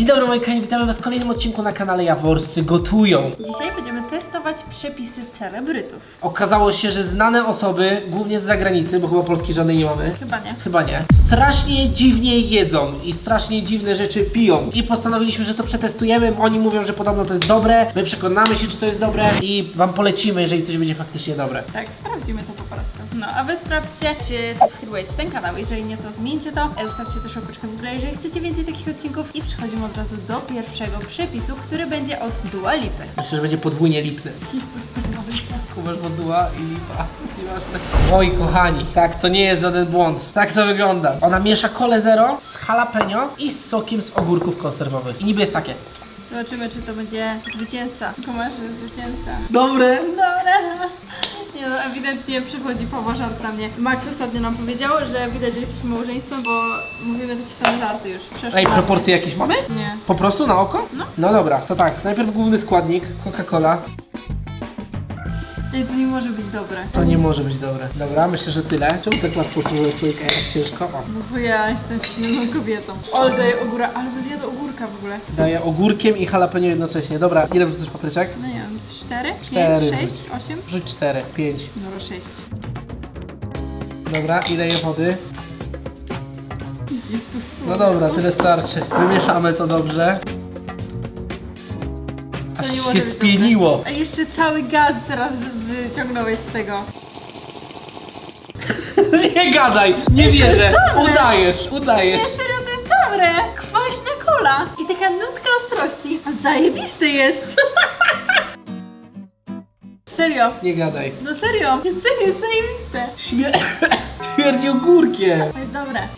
Dzień dobry moi kochani, witamy was w kolejnym odcinku na kanale Jaworscy Gotują. Dzisiaj będziemy testować przepisy celebrytów. Okazało się, że znane osoby, głównie z zagranicy, bo chyba Polski żadnej nie mamy, Chyba nie. Chyba nie. Strasznie dziwnie jedzą i strasznie dziwne rzeczy piją. I postanowiliśmy, że to przetestujemy. Oni mówią, że podobno to jest dobre. My przekonamy się, czy to jest dobre i wam polecimy, jeżeli coś będzie faktycznie dobre. Tak, sprawdzimy to po prostu. No, a wy sprawdźcie, czy subskrybujecie ten kanał. Jeżeli nie, to zmieńcie to. E, Zostawcie też łapeczkę w górę, jeżeli chcecie więcej takich odcinków. I przechodzimy od razu do pierwszego przepisu, który będzie od Dua Lipy. Myślę, że będzie podwójnie lipny. Kubasz bo dua i lipa. Nieważne. Oj, kochani, tak, to nie jest żaden błąd. Tak to wygląda. Ona miesza kole zero z jalapeno i z sokiem z ogórków konserwowych. I niby jest takie. Zobaczymy, czy to będzie zwycięzca. Kumasz, zwycięzca. Dobre. Dobra. Nie no, ewidentnie przychodzi Pawła żart na mnie. Max ostatnio nam powiedział, że widać, że jesteśmy małżeństwem, bo mówimy takie same żarty już. Przeszło Ej, na proporcje jakieś mamy? Nie. Po prostu na oko? No. No dobra, to tak. Najpierw główny składnik, Coca-Cola. Ej, to nie może być dobre. To nie może być dobre. Dobra, myślę, że tyle. Czemu tak łatwo otworzyłeś słoika, jak ciężko? O. No bo ja jestem silną kobietą. Ale daję ogóra, ale by zjadł ogórka w ogóle. Daję ogórkiem i jalapeno jednocześnie. Dobra, ile wrzucasz papryczek? No nie wiem, cztery? Cztery Pięć, sześć, wrzuć. osiem? Wrzuć cztery, pięć. Dobra, sześć. Dobra, ile je wody? Jezus. No dobra, tyle starczy. Wymieszamy to dobrze. To Aż nie może się być spieniło. A jeszcze cały gaz teraz wyciągnąłeś z tego. Nie gadaj! Nie wierzę! Udajesz, udajesz. Nie, serio, to jest dobre! Kwaśna kola i taka nutka ostrości. A zajebisty jest! serio. Nie gadaj. No serio, serio, jest zajebiste. Śmier... Śmierdzi ogórkiem. To jest dobre.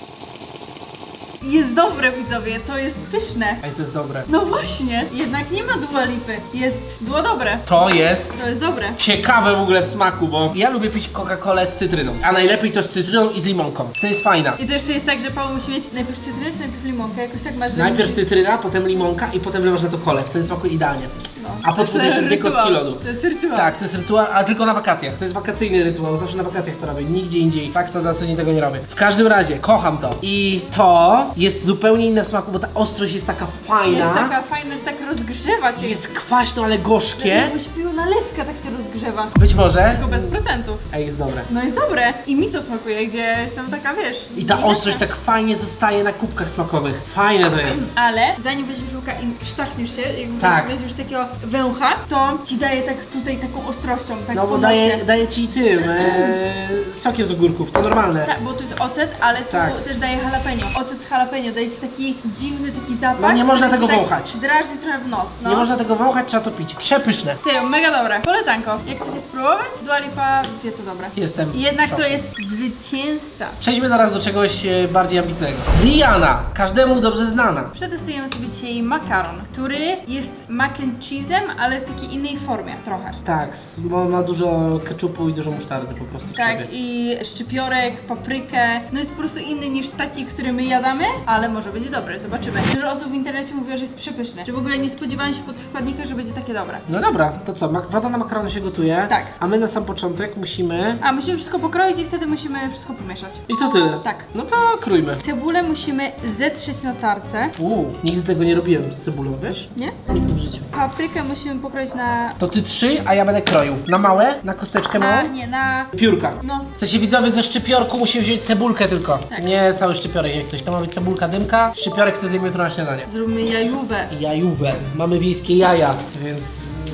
Jest dobre, widzowie, to jest pyszne. Ej, to jest dobre. No właśnie, jednak nie ma dua lipy. Jest było dobre. To jest To jest dobre. ciekawe w ogóle w smaku, bo ja lubię pić Coca-Colę z cytryną. A najlepiej to z cytryną i z limonką. To jest fajna. I to jeszcze jest tak, że Paweł musi mieć najpierw cytrynę, czy najpierw limonkę, jakoś tak masz, że Najpierw musi... cytryna, potem limonka i potem wlewasz na to kolę. Wtedy smakuje idealnie. No. A pod spodem jeszcze dwie Rytuał. kostki lodu. To jest rytuał. Tak, to jest rytuał, ale tylko na wakacjach. To jest wakacyjny rytuał, zawsze na wakacjach to robię, nigdzie indziej. Tak to na co dzień tego nie robię. W każdym razie, kocham to. I to jest zupełnie inne w smaku, bo ta ostrość jest taka fajna. Jest taka fajna, że tak rozgrzewa cię. Jest kwaśno, ale gorzkie. Jakbyś pił nalewka, tak się rozgrzewa. Być może. Tylko bez procentów. Ej, jest dobre. No jest dobre. I mi to smakuje, gdzie jestem taka, wiesz... I ta ostrość tak fajnie zostaje na kubkach smakowych. Fajne to jest. Ale zanim weźmiesz żółka i sztachniesz się, jak Tak. weźmiesz takiego węcha, to ci daje tak tutaj taką ostrością, tak No bo daje, daje ci tym e, sokiem z ogórków, to normalne. Tak, bo tu jest ocet, ale tu Tak. też daje jalapeno. Ocet z jalapeno daje ci taki dziwny taki zapach. No nie można który ci tego tak wąchać. Drażni trochę w nos, no. Nie można tego wąchać, trzeba to pić. Przepyszne. Serio, mega dobre. Polecanko. Jak chcecie spróbować? Dua Lipa wie co dobre. Jestem Jednak w to jest zwycięzca. Przejdźmy teraz do czegoś e, bardziej ambitnego. Rihanna, każdemu dobrze znana. Przetestujemy sobie dzisiaj makaron, który jest mac and cheese'em, ale w takiej innej formie trochę. Tak, s- bo ma dużo keczupu i dużo musztardy po prostu w Tak, sobie. i szczypiorek, paprykę. No jest po prostu inny niż taki, który my jadamy, ale może będzie dobry, zobaczymy. Dużo osób w internecie mówiło, że jest przepyszny. Że w ogóle nie spodziewałem się pod składnika, że będzie takie dobre. No dobra, to co? Mak- woda na makarony się gotuje. Tak. A my na sam początek musimy... A musimy wszystko pokroić i wtedy musimy wszystko pomieszać. I to tyle. Tak. No to krójmy. Cebulę musimy zetrzeć na tarce. Uuu, nigdy tego nie robiłem z cebulą, wiesz? Nie? Nigdy w życiu. Musimy pokroić na... To ty trzy, a ja będę kroił. Na małe? Na kosteczkę na małą? nie, na... Piórka. No. W sensie widzowie ze szczypiorku musimy wziąć cebulkę tylko. Tak. Nie cały szczypiorek jak coś. To ma być cebulka dymka, szczypiorek sobie zjemy jutro na śniadanie. Zróbmy jajówę. Jajówę. Mamy wiejskie jaja, więc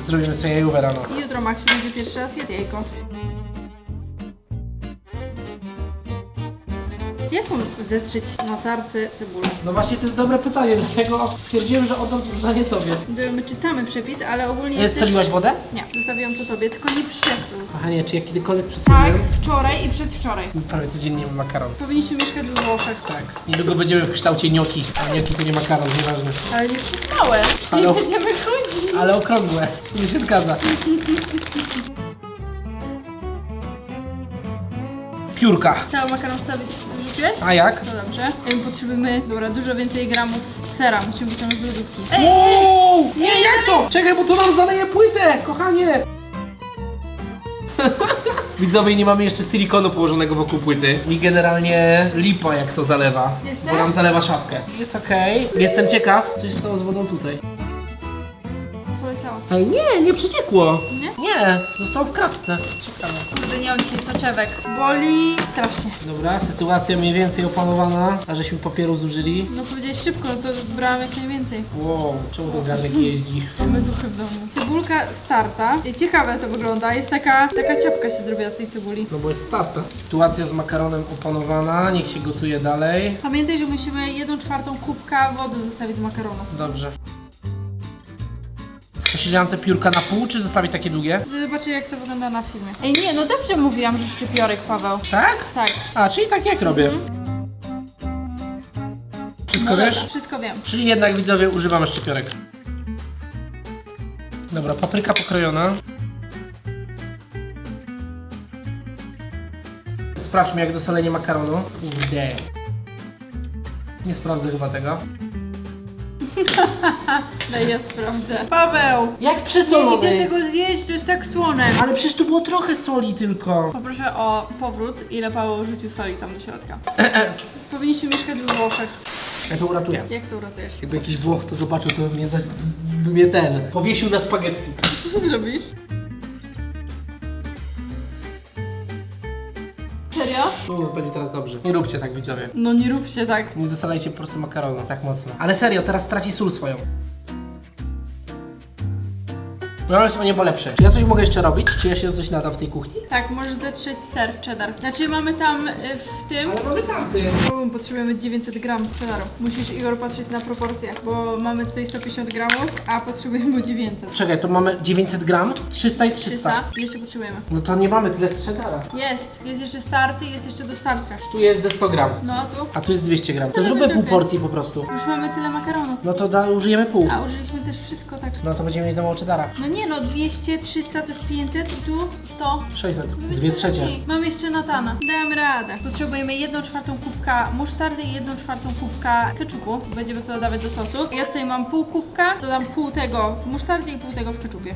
zrobimy sobie jajówę rano. I jutro Maksiu będzie pierwszy raz jadł jajko. Jak mam zetrzeć na tarce cebulę? No właśnie to jest dobre pytanie, dlatego stwierdziłem, że oddam to zadanie tobie. To My czytamy przepis, ale ogólnie Nie jest też- strzeliłaś wodę? Nie, zostawiłam to tobie, tylko nie przesól. Kochanie, czy ja kiedykolwiek Tak, przesoliłem? wczoraj i przedwczoraj. Prawie codziennie jem makaron. Powinniśmy mieszkać we Włoszech. Tak. Niedługo będziemy w kształcie gnocchi. A gnocchi to nie makaron, nieważne. Ale nie. Ale- Nie będziemy chodzić. Ale okrągłe. W sumie się zgadza. Piórka. Cały makaron wstawić wrzuciłeś? A jak? To dobrze. Ej, Potrzebujemy, dobra, dużo więcej gramów sera. Musimy wyciągnąć z lodówki. Ej, Wow! Nie, jak to? Czekaj, bo to nam zaleje płytę, kochanie! Widzowie, nie mamy jeszcze silikonu położonego wokół płyty. I generalnie lipa jak to zalewa. Jeszcze? Bo nam zalewa szafkę. Jest okej. Jestem ciekaw, co się stało z wodą tutaj. Poleciało. Ej, nie, nie przeciekło. Nie? Zostało w kawce. Ciekawe. Kurde, nie mam dzisiaj soczewek. Boli strasznie. Dobra, sytuacja mniej więcej opanowana, a żeśmy papieru zużyli. No powiedziałeś szybko, no to brałam jak najwięcej. Wow, czemu ten garnek jeździ? Mamy duchy w domu. Cebulka starta. I ciekawe to wygląda. Jest taka, taka ciapka się zrobiła z tej cebuli. No bo jest starta. Sytuacja z makaronem opanowana, niech się gotuje dalej. Pamiętaj, że musimy jedną czwartą kubka wody zostawić z makaronu. Dobrze. Mam te piórka na pół, czy zostawić takie długie? Zobaczę jak to wygląda na filmie. Ej nie, no dobrze mówiłam, że szczypiorek Paweł. Tak? Tak. A, czyli tak jak robię. Wszystko No wiesz? Wszystko wiem. Czyli jednak widzowie używamy szczypiorek. Dobra, papryka pokrojona. Sprawdźmy jak dosolenie makaronu. Kurde. Nie sprawdzę chyba tego. Daj ja sprawdzę. Paweł! Jak Nie przysolony? idzie tego zjeść, to jest tak słone. Ale przecież tu było trochę soli tylko. Poproszę o powrót, ile Paweł rzucił soli tam do środka. Powinniśmy mieszkać we Włoszech. Ja to uratuję. Jak to uratujesz? Jakby jakiś Włoch to zobaczył, to by mnie, za... by mnie ten powiesił na spaghetti. Co ty robisz? Serio? No, będzie teraz dobrze. Nie róbcie tak widzowie. No nie róbcie tak. Nie dosalajcie po prostu makaronu tak mocno. Ale serio, teraz straci sól swoją. No jest o niebo lepsze. Czy ja coś mogę jeszcze robić? Czy ja się coś nadam w tej kuchni? Tak, możesz zetrzeć ser cheddar. Znaczy mamy tam y, w tym... Ale mamy tamty. Potrzebujemy 900 gram cheddaru. Musisz Igor patrzeć na proporcje, bo mamy tutaj 150 gramów, a potrzebujemy 900. Czekaj, to mamy 900 gram, 300 i 300. 300. Jeszcze potrzebujemy. No to nie mamy tyle z cheddara. Jest, jest jeszcze starty, jest jeszcze dostarcza. Tu jest ze 100 gram, No tu. a tu jest 200 gram. To Ale zróbmy to pół okej. porcji po prostu. Już mamy tyle makaronu. No to da, użyjemy pół. A użyliśmy też wszystko tak. No to będziemy mieć za mało cheddara. No nie no, 200, 300 to jest 500 i tu 100. 600. Dwie trzecie. Mam jeszcze Natana. Dam radę. Potrzebujemy 1 czwartą kubka musztardy i 1 czwartą kubka keczupu. Będziemy to dodawać do sosu. Ja tutaj mam pół kubka, dodam pół tego w musztardzie i pół tego w keczupie.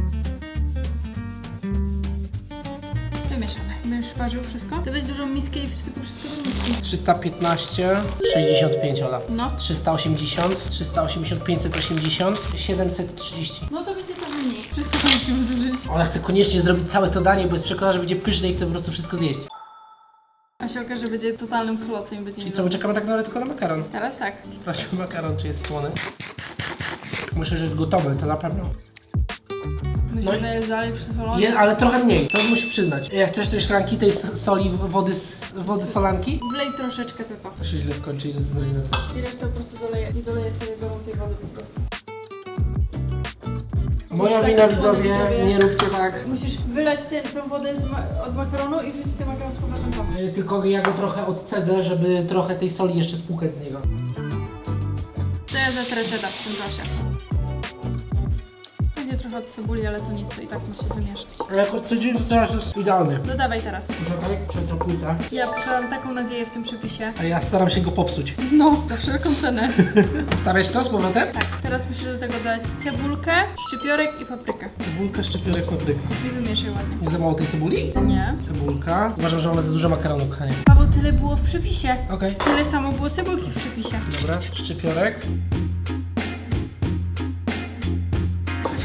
Będziesz parzył wszystko? To weź dużą miskę i wsypuj wszystko do miski. 315, 65 Ola. No. 380, 380, 580, 730. No to będzie trochę mniej. Wszystko to musimy zużyć. Ona chce koniecznie zrobić całe to danie, bo jest przekonana, że będzie pyszne i chce po prostu wszystko zjeść. A się okaże, że będzie totalnym klocem i będzie Czyli co, my czekamy tak naprawdę tylko na makaron. Teraz tak. Sprawdźmy makaron, czy jest słony. Myślę, że jest gotowy, to na pewno. No i-. Je, ale trochę mniej, to musisz przyznać. Jak chcesz tej szklanki, tej s- soli, wody, s- wody solanki, Wlej troszeczkę tylko. to się źle skończy i zrobimy. I resztę po prostu doleję i doleję sobie gorącej wody po prostu. Moja wina, widzowie, nie róbcie tak. Musisz wylać tę wodę z ma- od makaronu i wrzucić ten makaron z powrotem tam. Y, Tylko ja go trochę odcedzę, żeby trochę tej soli jeszcze spłukać z niego. To ja cheddar w tym czasie. Trochę od cebuli, ale to nic, to i tak musi wymieszać. Ale jak odcedzimy, to teraz jest idealny. Dodawaj teraz. Czekaj, płytę. Ja mam taką nadzieję w tym przepisie. A ja staram się go popsuć. No, za wszelką cenę. Stawiać to z powrotem? Tak, teraz musisz do tego dodać cebulkę, szczypiorek i paprykę. Cebulka, szczypiorek, papryka. I wymieszaj ładnie. Nie za mało tej cebuli? Nie. Cebulka. Uważam, że mamy za dużo makaronu, kochanie. Paweł, tyle było w przepisie. Okej. Tyle samo było cebulki w przepisie. Dobra, szczypiorek.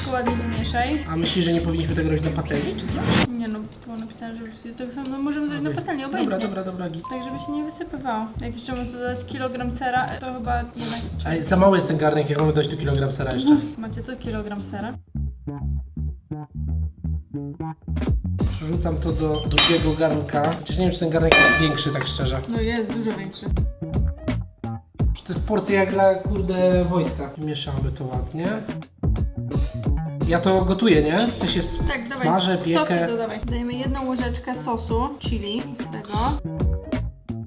Wszystko ładnie wymieszaj. A myślisz, że nie powinniśmy tego robić na patelni, czy co? Nie no, było napisane, że wrzucić tego samo. No możemy zrobić na patelni, Dobra, obojętnie. dobra, dobra, git. Tak, żeby się nie wysypywało. Jak jeszcze mamy tu dodać kilogram sera, to chyba jednak... Ej, za mały jest ten garnek, jak mamy dać tu kilogram sera jeszcze. Macie tu kilogram sera? Przerzucam to do drugiego garnka. Chociaż nie wiem, czy ten garnek jest większy, tak szczerze. No jest, dużo większy. To jest porcja jak dla, kurde, wojska. Mieszamy to ładnie. Ja to gotuję, nie? W sensie s- Tak, dawaj. smażę, Sosy piekę. dodawaj. Dajemy jedną łyżeczkę sosu chili z tego.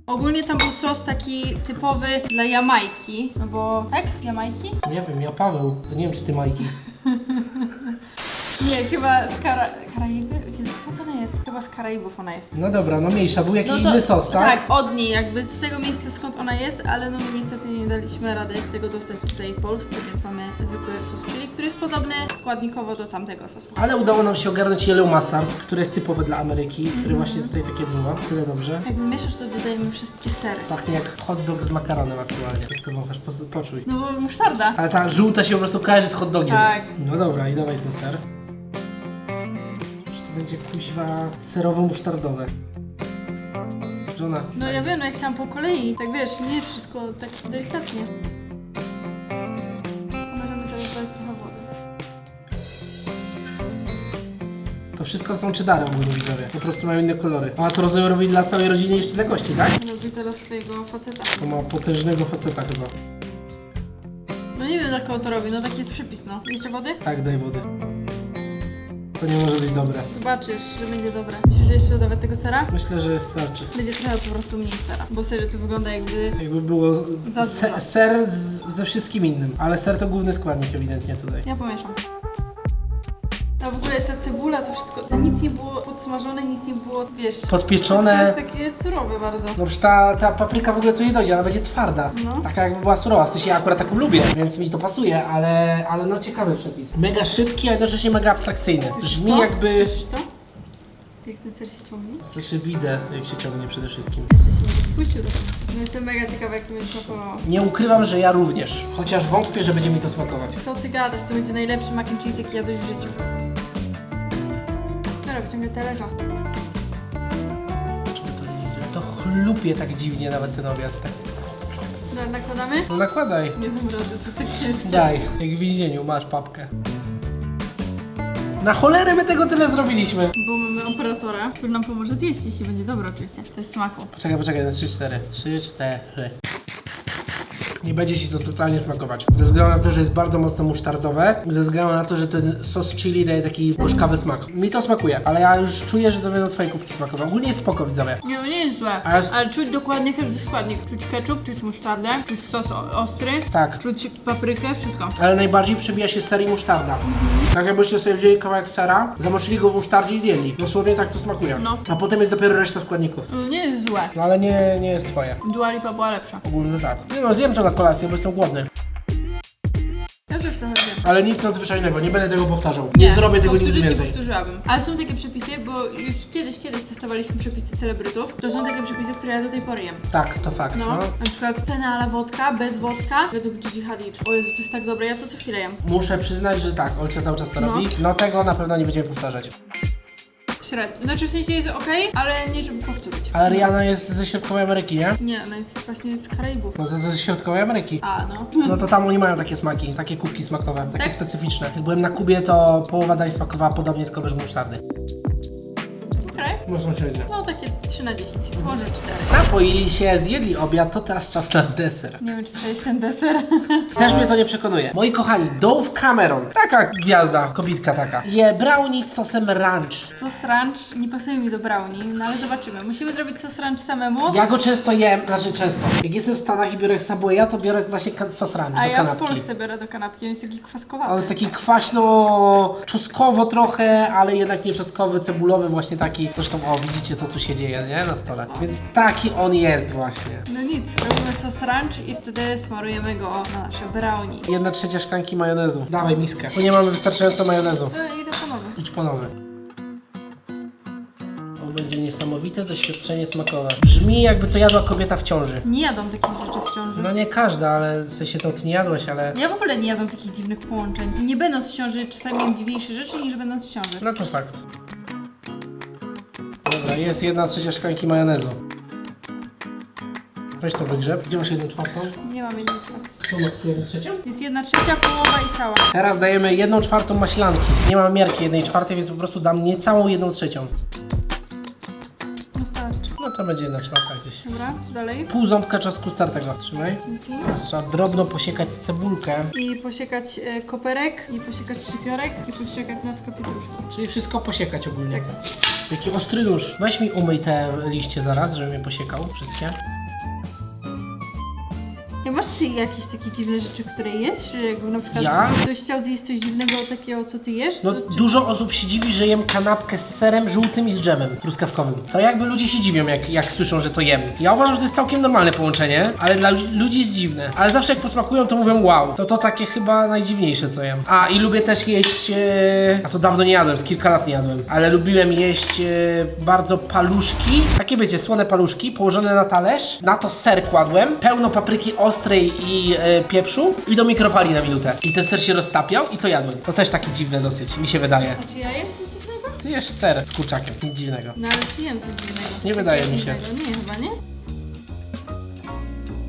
Ogólnie tam był sos taki typowy dla Jamajki, no bo... Tak? Jamajki? Nie wiem, ja Paweł. To nie wiem, czy ty Majki. Nie, chyba z Kara... Chyba z Karaibów ona jest. No dobra, no mniejsza. Był jakiś No inny sos, tak? Tak, od niej, jakby z tego miejsca skąd ona jest, ale no my niestety nie daliśmy rady tego dostać tutaj w Polsce, więc mamy zwykły sos chili, który jest podobny składnikowo do tamtego sosu. Ale udało nam się ogarnąć yellow mustard, które jest typowe dla Ameryki, które właśnie tutaj takie było. Tyle dobrze. Jak mieszasz, to dodajemy wszystkie sery. Pachnie jak hot dog z makaronem aktualnie. Jak to wąchasz, poczuj. No bo musztarda. Ale ta żółta się po prostu kojarzy z hot dogiem. Tak. No dobra, i dawaj ten ser. Będzie kuźwa serowo-musztardowe? Żona. No ja wiem, no ja chciałam po kolei. Tak wiesz, nie wszystko tak delikatnie. Możemy teraz trochę wody. To wszystko są cheddary ogólnie widzowie. Po prostu mają inne kolory. A to rozumiem robi dla całej rodziny jeszcze dla gości, tak? Robi teraz swojego faceta. To ma potężnego faceta chyba. No nie wiem, dla kogo to robi, no taki jest przepis, no. Jeszcze wody? Tak, daj wody. To nie może być dobre. Zobaczysz, że będzie dobre. Myślisz, że jeszcze dodawać tego sera? Myślę, że starczy. Będzie trochę po prostu mniej sera, bo serio to wygląda jakby... Jakby było Za se, dużo. ser z, ze wszystkim innym. Ale ser to główny składnik ewidentnie tutaj. Ja pomieszam. A w ogóle ta cebula, to wszystko, nic nie było podsmażone, nic nie było, wiesz... Podpieczone. To jest takie surowe bardzo. No przecież ta, ta papryka w ogóle tu nie dojdzie, ona będzie twarda. No. Taka jakby była surowa. W sensie ja akurat taką lubię, więc mi to pasuje, ale, ale no ciekawy przepis. Mega szybki, a jednocześnie mega abstrakcyjny. Brzmi to? jakby... Słyszysz to? Jak ten ser się ciągnie? Znaczy widzę, jak się ciągnie przede wszystkim. Jeszcze się nie spuścił do końca. No jestem mega ciekawa, jak to będzie smakowało. Nie ukrywam, że ja również. Chociaż wątpię, że będzie mi to smakować. Co ty gadasz? To będzie najlepszy mac and cheese, jaki jadłeś w życiu. Dobra, wciągaj talerza. To chlupie tak dziwnie nawet ten obiad. Tak. Dobra, nakładamy? No nakładaj. Nie dam rady, to tak ciężko. Daj, jak w więzieniu, masz papkę. Na cholerę my tego tyle zrobiliśmy. Bo mamy operatora, który nam pomoże zjeść, jeśli będzie dobre oczywiście. To jest smaku. Poczekaj, poczekaj, na 3-4. 3-4. Nie będzie ci to totalnie smakować. Ze względu na to, że jest bardzo mocno musztardowe, ze względu na to, że ten sos chili daje taki gorzkawy smak. Mi to smakuje, ale ja już czuję, że to będą twoje kubki smakowe. Ogólnie jest spoko, widzowie. Nie, no nie jest złe, A jest- ale czuć dokładnie każdy składnik. Czuć ketchup, czuć musztardę, czuć sos o- ostry, Tak. czuć paprykę, wszystko. Ale najbardziej przebija się ser i musztarda. Tak jakbyście sobie wzięli kawałek sera, zamoczyli go w musztardzie i zjedli. Dosłownie tak to smakuje. No. A potem jest dopiero reszta składników. No nie jest złe. No ale nie, nie jest twoje. Dua Lipa była lepsza. Ogólnie tak. Nie no, zjem to na kolację, bo jestem głodny. Ja też trochę wiem. Ale nic nadzwyczajnego, nie będę tego powtarzał. Nie, zrobię tego nigdy powtórzyć więcej. Nie powtórzyłabym. Ale są takie przepisy, bo już kiedyś, kiedyś testowaliśmy przepisy celebrytów. To są takie przepisy, które ja do tej pory jem. Tak, to fakt, No, no. na przykład pena ala wodka, bez wodka, według Gigi Hadid. O Jezu, to jest tak dobre, ja to co chwilę jem. Muszę przyznać, że tak, Olcia cały czas to No. robi. No tego na pewno nie będziemy powtarzać. Średnio. Znaczy w sensie jest ok, ale nie żeby powtórzyć. Ale Rihanna jest ze środkowej Ameryki, nie? Nie, ona jest właśnie z Karaibów. No to ze środkowej Ameryki. A, no. No to tam oni mają takie smaki, takie kubki smakowe, takie Tak? specyficzne. Jak byłem na Kubie, to połowa dań smakowała podobnie, tylko bez musztardy. Można średnio. No takie 3 na 10, może 4. Napoili się, zjedli obiad, to teraz czas na deser. Nie wiem, czy to jest ten deser. Też mnie to nie przekonuje. Moi kochani, Dove Cameron, taka gwiazda, kobitka taka, je brownie z sosem ranch. Sos ranch nie pasuje mi do brownie, no ale zobaczymy. Musimy zrobić sos ranch samemu. Ja go często jem, znaczy często. Jak jestem w Stanach i biorę Subwaya, to biorę właśnie sos ranch A do ja w kanapki. Polsce biorę do kanapki, on jest taki On kwaskowaty. jest taki kwaśno-czosnkowo trochę, ale jednak nie czosnkowy, cebulowy właśnie taki. Zresztą, o, widzicie co tu się dzieje, nie? Na stole. Więc taki on jest właśnie. No nic, robimy sos ranch i wtedy smarujemy go na nasze brownie. Jedna trzecia szklanki majonezu. Dawaj miskę, bo nie mamy wystarczająco majonezu. No idę ponownie. Idź po nowy. To będzie niesamowite doświadczenie smakowe. Brzmi jakby to jadła kobieta w ciąży. Nie jadą takich rzeczy w ciąży. No nie każda, ale w sensie to ty nie jadłeś, ale... Ja w ogóle nie jadam takich dziwnych połączeń. Nie będąc w ciąży, czasami jem dziwniejsze rzeczy niż będąc w ciąży. No to fakt. Dobra, jest jedna trzecia szklanki majonezu. Weź to wygrzeb. Gdzie masz jedną czwartą? Nie mam jednej czwartej. Tu masz jedną trzecią? Jest jedna trzecia, połowa i cała. Teraz dajemy jedną czwartą maślanki. Nie mam miarki jednej czwartej, więc po prostu dam niecałą jedną trzecią. No to będzie jedna czwarta gdzieś. Dobra, co dalej? Pół ząbka czosnku startego. Trzymaj. Dzięki. Teraz trzeba drobno posiekać cebulkę. I posiekać e, koperek, i posiekać szczypiorek, i posiekać natka pietruszki. Czyli wszystko posiekać ogólnie. Jaki ostry nóż. Weź mi umyj te liście zaraz, żebym je posiekał wszystkie. A masz ty jakieś takie dziwne rzeczy, które jesz? Że jakby na przykład Ja? ktoś chciał zjeść coś dziwnego takiego, co ty jesz? No to czy- dużo osób się dziwi, że jem kanapkę z serem żółtym i z dżemem truskawkowym. To jakby ludzie się dziwią, jak, jak słyszą, że to jem. Ja uważam, że to jest całkiem normalne połączenie, ale dla ludzi- ludzi jest dziwne. Ale zawsze jak posmakują, to mówią wow. To to takie chyba najdziwniejsze, co jem. A i lubię też jeść, e... a to dawno nie jadłem, z kilka lat nie jadłem, ale lubiłem jeść e... bardzo paluszki. Takie wiecie, słone paluszki, położone na talerz. Na to ser kładłem, pełno papryki ostrej i e... pieprzu i do mikrofali na minutę. I ten ser się roztapiał i to jadłem. To też takie dziwne dosyć, mi się wydaje. A czy ja jem coś dziwnego? Ty jesz ser z kurczakiem, nic dziwnego. No ale czy jem coś dziwnego? Nie wydaje mi się. Dziwnego? Nie, chyba nie.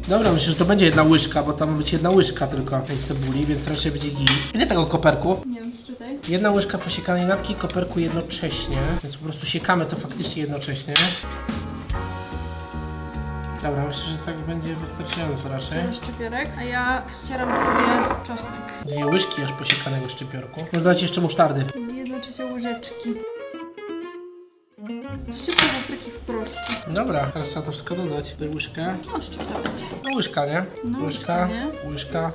Dobra, myślę, że to będzie jedna łyżka, bo tam ma być jedna łyżka tylko tej cebuli, więc raczej będzie git. Ile tego koperku? Nie wiem, przeczytaj. Jedna łyżka posiekanej natki i koperku jednocześnie, więc po prostu siekamy to faktycznie jednocześnie. Dobra, myślę, że tak będzie wystarczająco raczej. Teraz szczypiorek, a ja ścieram sobie czosnek. Dwie łyżki aż posiekanego szczypiorku. Można dać jeszcze musztardy. Jedną trzecią łyżeczki. Szczypę papryki w proszku. Dobra, teraz trzeba to wszystko dodać. Tutaj łyżkę. No szczypta będzie. No łyżka, nie? No, łyżka, łyżka, nie? łyżka,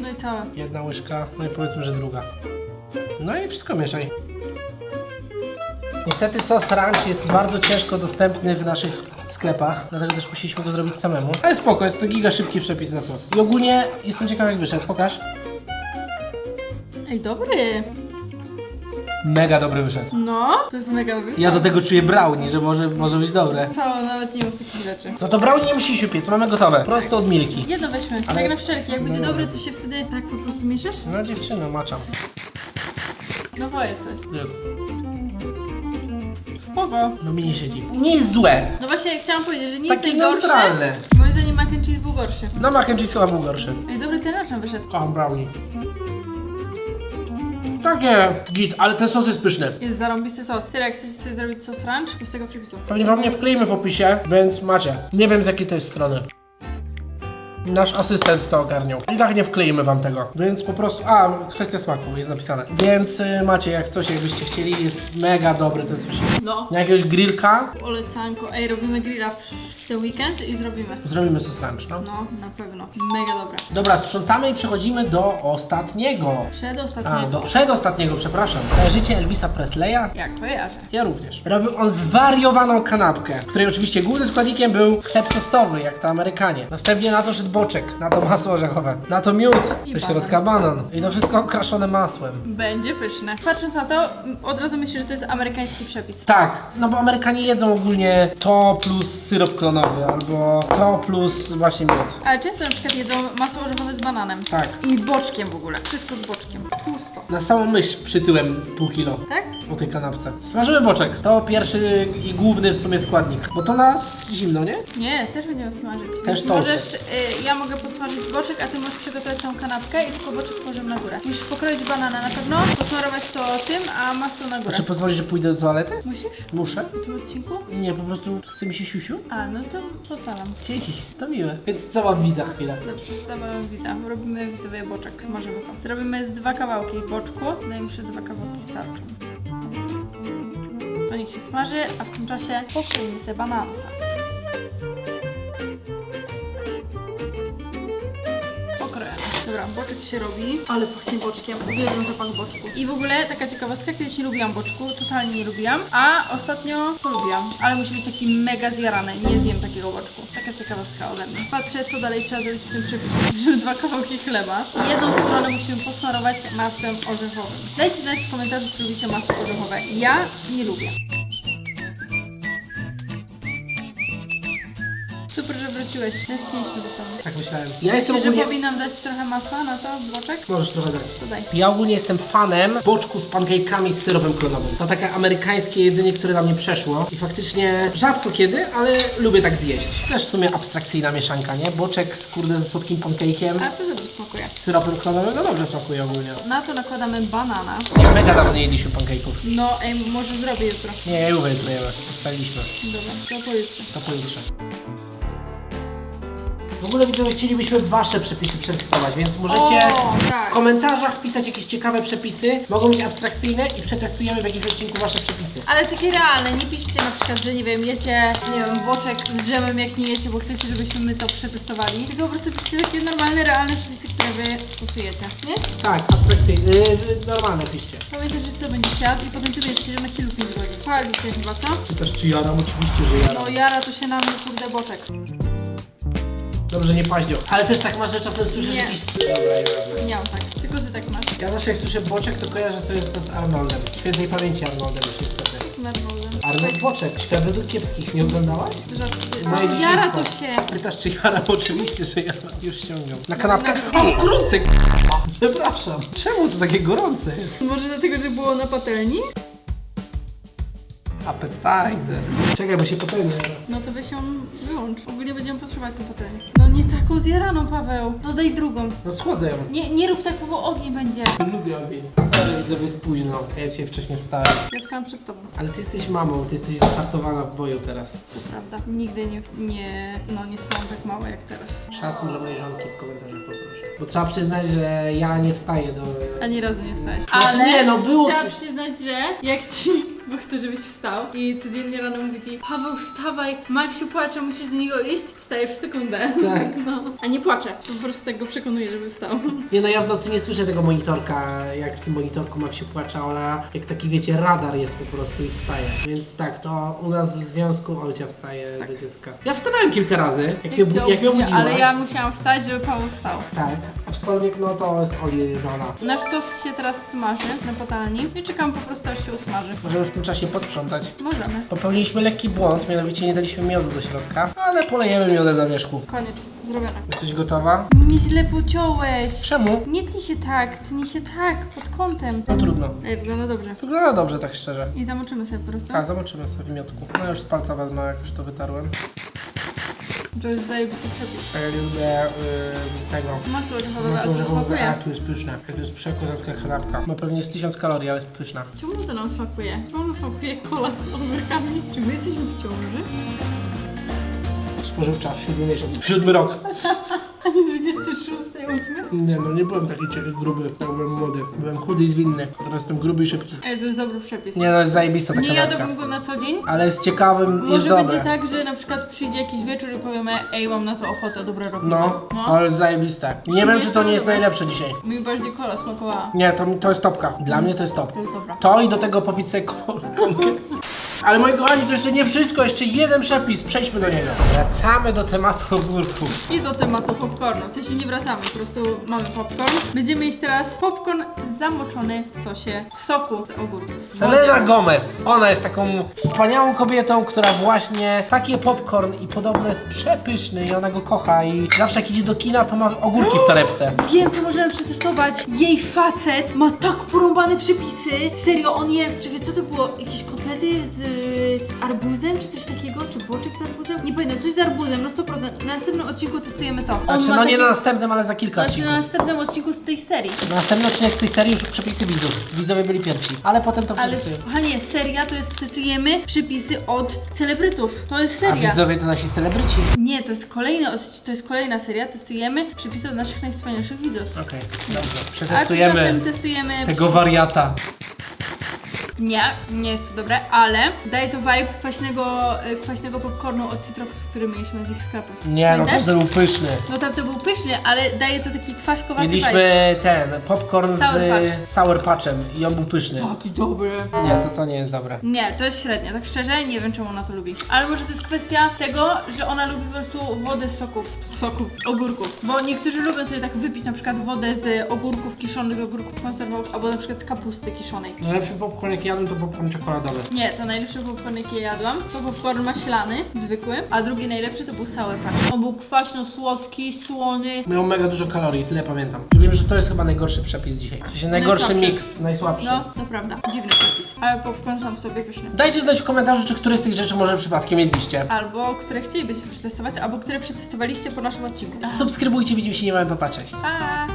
No i całe. jedna łyżka, no i powiedzmy, że druga. No i wszystko mieszaj. Niestety sos ranch jest bardzo ciężko dostępny w naszych sklepach, dlatego też musieliśmy go zrobić samemu. Ale spoko, jest to giga szybki przepis na sos. I ogólnie jestem ciekaw jak wyszedł, pokaż. Ej, dobry. Mega dobry wyszedł. No, to jest mega dobry. Ja do tego czuję brownie, że może, może być dobre. Paweł nawet nie mów takich rzeczy. No to brownie nie musieliśmy piec, mamy gotowe. Prosto od Milki. Jedno weźmy, Ale- tak na wszelki. Jak będzie No. dobry, to się wtedy tak po prostu mieszasz? No dziewczyno, maczam. No powiedz coś. Jest. Spoko. No mi nie siedzi. Nie jest złe. No właśnie chciałam powiedzieć, że nie Takie jest najgorsze. neutralne. Moim zdaniem mac and cheese był gorszy. No mac and cheese chyba był gorszy. Ej, dobry ten na czym wyszedł? Kocham brownie. Takie git, ale ten sos jest pyszny. Jest zarąbisty sos. Ty, jak chcecie sobie zrobić sos ranch, to z tego przepisu. Pewnie wam nie wkleimy w opisie, więc macie. Nie wiem z jakiej to jest strony. Nasz asystent to ogarniał. I tak nie wkleimy wam tego. Więc po prostu. A, kwestia smaku jest napisane. Więc y, macie jak coś, jakbyście chcieli, jest mega dobry ten sos. No. Na jakiegoś grillka Olecanko. Ej, robimy grilla w, w ten weekend i zrobimy. zrobimy sos ranch, no. No, na pewno. Mega dobra. Dobra, sprzątamy i przechodzimy do ostatniego. Przed A, do przedostatniego, przepraszam. Kojarzycie Elvisa Presleya? Jak kojarzę? Ja również. Robił on zwariowaną kanapkę, w której oczywiście głównym składnikiem był chleb tostowy, jak to Amerykanie. Następnie na to szedł boczek, na to masło orzechowe, na to miód, I do środka banan. I to wszystko okraszone masłem. Będzie pyszne. Patrząc na to, od razu myślę, że to jest amerykański przepis. Tak, no bo Amerykanie jedzą ogólnie to plus syrop klonowy, albo to plus właśnie miód. Ale często na przykład jedzą masło orzechowe z bananem. Tak. I boczkiem w ogóle. Wszystko z boczkiem. Tłusto. Na samą myśl przytyłem pół kilo. Tak? Po tej kanapce. Smażymy boczek. To pierwszy i główny w sumie składnik. Bo to nas zimno, nie? Nie, też będziemy smażyć. Też toasty. Możesz, y, ja mogę podsmażyć boczek, a ty możesz przygotować tą kanapkę i tylko boczek położymy na górę. Musisz pokroić banana na pewno, posmarować to tym, a masło na górę. Czy pozwolisz, że pójdę do toalety? Musisz? Muszę? W tym odcinku? Nie, po prostu chce mi się siusiu. A, no to pozwalam. Dzięki, to miłe. Więc cała widza chwilę. Dobrze, zabawiam widza. Robimy widzowie boczek, to. Zrobimy z dwa kawałki boczku. Mi się, że dwa kawałki starczą. Niech się smaży, a w tym czasie pokroimy sobie banansa. Dobra, boczek się robi, ale pachnie boczkiem. Uwielbiam zapach boczku. I w ogóle taka ciekawostka, kiedyś nie lubiłam boczku, totalnie nie lubiłam, a ostatnio polubiłam. Ale musi być taki mega zjarany, nie zjem takiego boczku. Taka ciekawostka ode mnie. Patrzę, co dalej trzeba zrobić w tym przepisie. Bierzemy dwa kawałki chleba. Jedną stronę musimy posmarować masłem orzechowym. Dajcie znać w komentarzu, czy lubicie masło orzechowe. Ja nie lubię. Wróciłeś. Tęskniliśmy do tego. Tak myślałem. Ja jestem Myślisz, że ogólnie... powinnam dać trochę masła na to, boczek? Możesz trochę dać. To daj. Ja ogólnie jestem fanem boczku z pancake'ami z syropem klonowym. To takie amerykańskie jedzenie, które na mnie przeszło. I faktycznie rzadko kiedy, ale lubię tak zjeść. Też w sumie abstrakcyjna mieszanka, nie? Boczek z kurde ze słodkim pancake'iem. A to dobrze smakuje. Z syropem klonowym, no dobrze smakuje ogólnie. Na to nakładamy banana. Nie, mega dawno nie jedliśmy pancake'ów. No, ej, może zrobię jutro. Nie, ja jutro jemy. Ustaliliśmy. Dobra, to pojutrze. To pojutrze. W ogóle widzowie chcielibyśmy wasze przepisy przedstawiać, więc możecie O, w tak. komentarzach pisać jakieś ciekawe przepisy. Mogą być abstrakcyjne i przetestujemy w jakimś odcinku wasze przepisy. Ale takie realne, nie piszcie na przykład, że nie wiem, jecie, nie wiem, boczek z dżemem jak nie jecie, bo chcecie, żebyśmy my to przetestowali. Tylko po prostu piszcie takie normalne, realne przepisy, które wy stosujecie, nie? Tak, abstrakcyjne. Yy, yy, normalne piszcie. Pamiętaj, że kto będzie siadł i potem ty będziesz siedział na kilku pięć godzin. Pali się chyba, co? Czy też czy jaram? Oczywiście, że jaram. No jara to się na mnie kurde boczek. Dobrze, nie paździo. Ale też tak masz, że czasem słyszysz Nie. jakiś... Dobra, ja Nie mam tak, tylko ty tak masz. Ja zawsze jak słyszę boczek, to kojarzę sobie z Arnoldem. Świętej pamięci Arnoldem już niestety. Normalne. Arnold Boczek, świat według kiepskich. Nie oglądałaś? No Moje jara to się. Pytasz, czy jaram? Oczywiście, że jaram. Już ściągam. Na kanapkę? O, gorące! Przepraszam. Czemu to takie gorące jest? Może dlatego, że było na patelni? Appetizer. Czekaj, bo się popełnię. No to weź ją wyłącz. Ogólnie będziemy potrzebować tę patelnię. No nie taką zjaraną, Paweł. No daj drugą. No schłodzę ją. Nie, nie rób tak, bo ogień będzie. Lubię ogień. Sorry, widzowie, jest późno. Ja dzisiaj wcześniej wstałem. Ja stałam przed tobą. Ale ty jesteś mamą, ty jesteś zahartowana w boju teraz. To prawda. Nigdy nie, nie, no nie spałam tak mało jak teraz. Szacun dla mojej żonki w komentarzach poproszę. Bo trzeba przyznać, że ja nie wstaję do... Ani razu nie wstałeś. Znaczy nie, no było Trzeba przyznać, że jak ci, bo chcę, żebyś wstał. I codziennie rano mówi ci Paweł wstawaj, Maksiu płacze, musisz do niego iść, wstajesz w sekundę. Tak. No. A nie płacze, po prostu tak go przekonuję, żeby wstał. Nie no, ja w nocy nie słyszę tego monitorka, jak w tym monitorku Max się płacze, ona jak taki wiecie, radar jest po prostu i wstaje. Więc tak, to u nas w związku Olcia wstaje do dziecka. Ja wstawałem kilka razy, jak, mnie, bu- jak mnie budziłaś. ale ja musiałam wstać, żeby Paweł wstał. Tak, aczkolwiek no to jest Oli żona. Nasz tost się teraz smaży na patelni i czekam po prostu aż się usmaży. Możemy w tym czasie posprzątać. Możemy. Popełniliśmy lekki błąd, mianowicie nie daliśmy miodu do środka, ale polejemy miodem na wierzchu. Koniec, zrobione. Jesteś gotowa? Nie źle pociąłeś. Czemu? Nie tnij się tak, tnij się tak, pod kątem. No trudno. Ej, wygląda dobrze. Wygląda dobrze, tak szczerze. I zamoczymy sobie po prostu. A, zobaczymy sobie w miodku. No już z palca wezmę, jak już to wytarłem. To jest zajebisty przepis. A ja lubię yy, tego. Masło orzechowe, No a to, a tu jest pyszne. To jest przekozacka kanapka. Ma pewnie z 1000 kalorii, ale jest pyszna. Czemu to nam smakuje? Czemu nam smakuje kola z ogórkami? Czy my jesteśmy w ciąży? Spożywcza, siódmy miesiąc. Siódmy rok. A nie 26, 8? Nie no, nie byłem taki ciekawy, gruby, jak byłem młody. Byłem chudy i zwinny. Teraz jestem gruby i szybki. Ej, to jest dobry przepis. Nie no, jest zajebista ta Nie kanapka. jadłabym go na co dzień. Ale jest ciekawym, jest Może dobre. będzie tak, że na przykład przyjdzie jakiś wieczór i powiemy Ej, mam na to ochotę, dobra robimy. No, no. ale jest zajebiste. Nie wiem, czy to nie jest najlepsze dzisiaj. Mi bardziej kola smakowała. Nie, to, to jest topka. Dla mnie to jest top. To jest dobra. To i do tego sobie kol- kolkę. Ale moi kochani, to jeszcze nie wszystko, jeszcze jeden przepis, przejdźmy do niego. Wracamy do tematu ogórków. I do tematu popcornu. W sensie nie wracamy, po prostu mamy popcorn. Będziemy jeść teraz popcorn zamoczony w sosie, w soku z ogórków. Selena Gomez. Ona jest taką wspaniałą kobietą, która właśnie takie popcorn i podobne jest przepyszny i ona go kocha i zawsze jak idzie do kina, to ma ogórki w torebce. Wiem, co możemy przetestować. Jej facet ma tak porąbane przepisy. Serio, on je... Czekaj, co to było? Jakieś kotlety z arbuzem, czy coś takiego? Czy boczek z arbuzem? Nie pamiętam, coś z arbuzem, na 100%. Na następnym odcinku testujemy to. On Znaczy, ma no nie na następnym, ale za kilka Znaczy na odcinków. następnym odcinku z tej serii. Na następny odcinek z tej serii już przepisy widzów. Widzowie byli pierwsi. Ale potem to Ale kochanie, seria to jest, testujemy przepisy od celebrytów. To jest A seria. widzowie to nasi celebryci. Nie, to jest kolejna, to jest kolejna seria. Testujemy przepisy od naszych najwspanialszych widzów. Okej, dobrze. A tymczasem Przetestujemy testujemy tego wariata. Nie, nie jest to dobre, ale daje to vibe kwaśnego, y, kwaśnego popcornu od Citroxów, który mieliśmy z ich sklepu. Nie, no to Pamiętasz? był pyszny. No tam to był pyszny, ale daje to taki kwaskowaty. Mieliśmy ten popcorn Sour z sour patchem i on był pyszny. Taki dobry. Nie, to to nie jest dobre. Nie, to jest średnia, tak szczerze, nie wiem czemu ona to lubi. Ale może to jest kwestia tego, że ona lubi po prostu wodę z soków, soków, ogórków. Bo niektórzy lubią sobie tak wypić na przykład wodę z ogórków kiszonych, ogórków konserwowych, albo na przykład z kapusty kiszonej. Najlepszy popcorn jaki jadłem to popcorn czekoladowy. Nie, to najlepszy popcorn jaki ja jadłam. To popcorn maślany, zwykły, a drugi najlepszy to był sour patch. On był kwaśno-słodki, słony. Miał mega dużo kalorii, tyle pamiętam. I wiem, że to jest chyba najgorszy przepis dzisiaj. W sensie najgorszy Najsłabszy. miks, najsłabszy. No, to prawda, dziwny przepis. Ale popcorn sam w sobie pyszny. Dajcie znać w komentarzu, czy któryś z tych rzeczy może przypadkiem jedliście. Albo które chcielibyście przetestować, albo które przetestowaliście po naszym odcinku. Subskrybujcie, widzimy się niebawem, pa, pa, cześć. Pa!